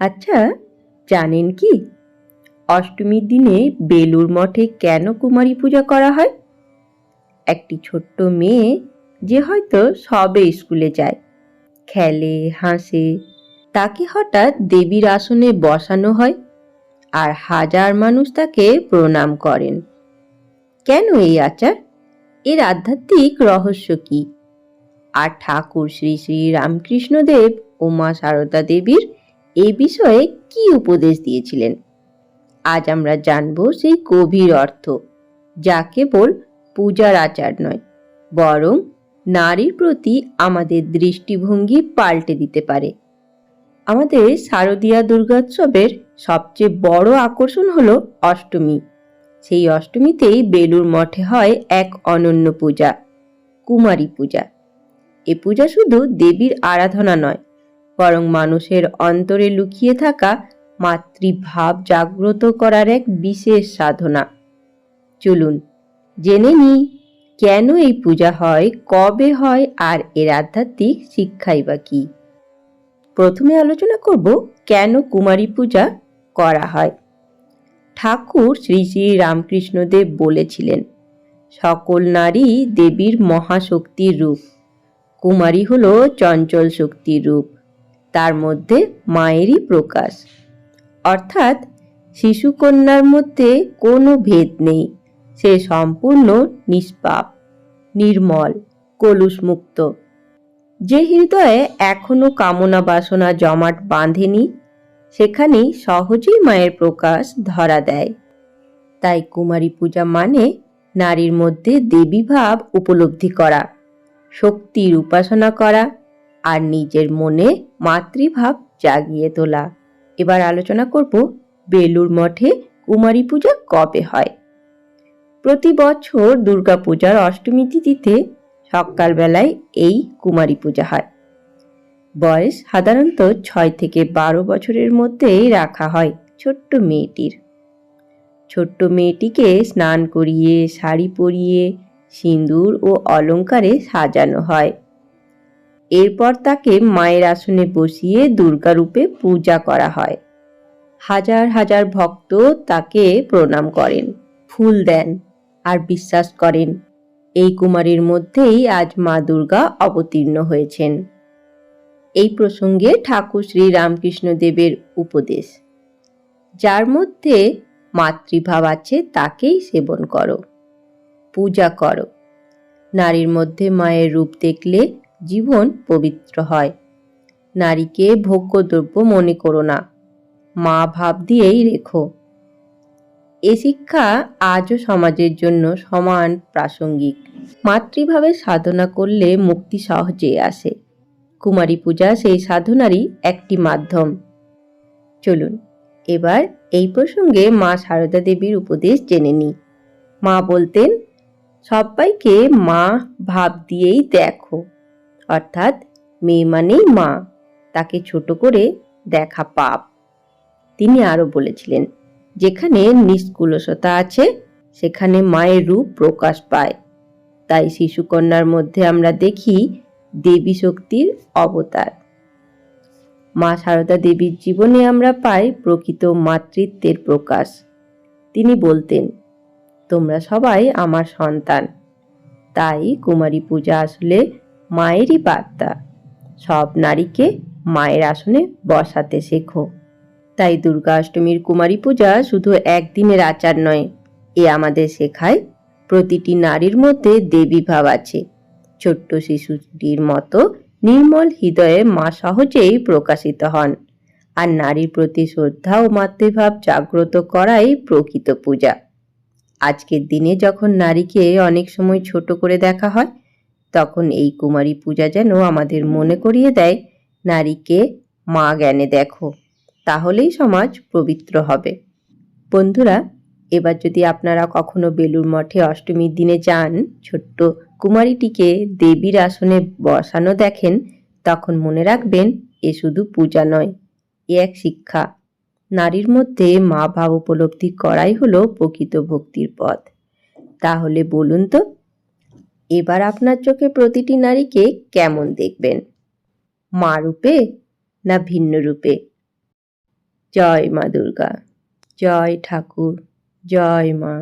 আচ্ছা জানেন কি? অষ্টমীর দিনে বেলুর মঠে কেন কুমারী পূজা করা হয়? একটি ছোট্ট মেয়ে যে হয়তো সবে স্কুলে যায়, খেলে, হাসে, তাকে হঠাৎ দেবীর আসনে বসানো হয় আর হাজার মানুষ তাকে প্রণাম করেন। কেন এই আচার? এর আধ্যাত্মিক রহস্য কি? আর ঠাকুর শ্রী শ্রী রামকৃষ্ণদেব ও মা সারদা দেবীর এই বিষয়ে কি উপদেশ দিয়েছিলেন? আজ আমরা জানব সেই গভীর অর্থ, যা কেবল পূজার আচার নয়, বরং নারীর প্রতি আমাদের দৃষ্টিভঙ্গি পাল্টে দিতে পারে। আমাদের শারদীয়া দুর্গোৎসবের সবচেয়ে বড় আকর্ষণ হল অষ্টমী। সেই অষ্টমীতেই বেলুর মঠে হয় এক অনন্য পূজা, কুমারী পূজা। এ পূজা শুধু দেবীর আরাধনা নয় বরং মানুষের অন্তরে লুকিয়ে থাকা মাতৃভাব জাগ্রত করার এক বিশেষ সাধনা। চলুন, জেনে নিই কেন এই পূজা হয়, কবে হয়, আর এর আধ্যাত্মিক শিক্ষাই বা কি? প্রথমে আলোচনা করব কেন কুমারী পূজা করা হয়। ঠাকুর শ্রী শ্রী রামকৃষ্ণদেব বলেছিলেন, সকল নারী দেবীর মহাশক্তির রূপ। কুমারী হলো চঞ্চল শক্তির রূপ। তার মধ্যে মায়েরই প্রকাশ। অর্থাৎ শিশুকন্যার মধ্যে কোনো ভেদ নেই, সে সম্পূর্ণ নিষ্পাপ, নির্মল, কলুষমুক্ত। যে হৃদয়ে এখনও কামনা বাসনা জমাট বাঁধেনি, সেখানেই সহজেই মায়ের প্রকাশ ধরা দেয়। তাই কুমারী পূজা মানে নারীর মধ্যে দেবী ভাব উপলব্ধি করা শক্তির উপাসনা করা আর নিজের মনে মাতৃভাব জাগিয়ে তোলা। এবার আলোচনা করব বেলুর মঠে কুমারী পূজা কবে হয়? প্রতি বছর দুর্গাপূজার অষ্টমী তিথিতে সকালবেলায় এই কুমারী পূজা হয়। বয়স সাধারণত ছয় থেকে বারো বছরের মধ্যেই রাখা হয় ছোট্ট মেয়েটির। ছোট্ট মেয়েটিকে স্নান করিয়ে, শাড়ি পরিয়ে, সিঁদুর ও অলংকারে সাজানো হয়। এরপর তাকে মায়ের আসনে বসিয়ে দুর্গারূপে পূজা করা হয়। হাজার হাজার ভক্ত তাকে প্রণাম করেন, ফুল দেন আর বিশ্বাস করেন। এই কুমারীর মধ্যেই আজ মা দুর্গা অবতীর্ণ হয়েছেন। এই প্রসঙ্গে ঠাকুর শ্রী রামকৃষ্ণ দেবের উপদেশ, যার মধ্যে মাতৃভাব আছে তাকেই সেবন করো, পূজা করো। নারীর মধ্যে মায়ের রূপ দেখলে জীবন পবিত্র হয়। নারীকে ভোগ্যদ্রব্য মনে করো না। মা ভাব দিয়েই রেখো। এ শিক্ষা আজও সমাজের জন্য সমান প্রাসঙ্গিক। মাতৃভাবে সাধনা করলে মুক্তি সহজে আসে। কুমারী পূজা সেই সাধনারই একটি মাধ্যম। চলুন, এবার এই প্রসঙ্গে মা সারদা দেবীর উপদেশ জেনে নিই। মা বলতেন, সবাইকে মা ভাব দিয়েই দেখো। অর্থাৎ মেয়ে মানেই মা, তাকে ছোট করে দেখা পাপ। তিনি আরও বলেছিলেন, যেখানে নিষ্কুলসতা আছে, সেখানে মায়ের রূপ প্রকাশ পায়। তাই শিশুকন্যার মধ্যে আমরা দেখি দেবী শক্তির অবতার। মা সারদা দেবীর জীবনে আমরা পাই প্রকৃত মাতৃত্বের প্রকাশ। তিনি বলতেন, তোমরা সবাই আমার সন্তান। তাই কুমারী পূজা আসলে মায়েরই বার্তা। সব নারীকে মায়ের আসনে বসাতে শেখো। তাই দুর্গাষ্টমীর কুমারী পূজা শুধু একদিনের আচার নয়, এ আমাদের শেখায় প্রতিটি নারীর মধ্যে দেবী ভাব আছে। ছোট্ট শিশুটির মতো নির্মল হৃদয়ে মা সহজেই প্রকাশিত হন। আর নারীর প্রতি শ্রদ্ধা ও মাতৃভাব জাগ্রত করাই প্রকৃত পূজা। আজকের দিনে যখন নারীকে অনেক সময় ছোট করে দেখা হয় তখন এই কুমারী পূজা যেন আমাদের মনে করিয়ে দেয়, নারীকে মা জ্ঞানে দেখো, তাহলেই সমাজ পবিত্র হবে। বন্ধুরা, এবার যদি আপনারা কখনো বেলুর মঠে অষ্টমীর দিনে যান, ছোট্ট কুমারীটিকে দেবীর আসনে বসানো দেখেন, তখন মনে রাখবেন এ শুধু পূজা নয়, এ এক শিক্ষা। নারীর মধ্যে মা ভাব উপলব্ধি করাই হলো প্রকৃত ভক্তির পথ। তাহলে বলুন তো এবার আপনার চোখে প্রতিটি নারীকে কেমন দেখবেন? মা রূপে না ভিন্ন রূপে? জয় মা দুর্গা, জয় ঠাকুর, জয় মা।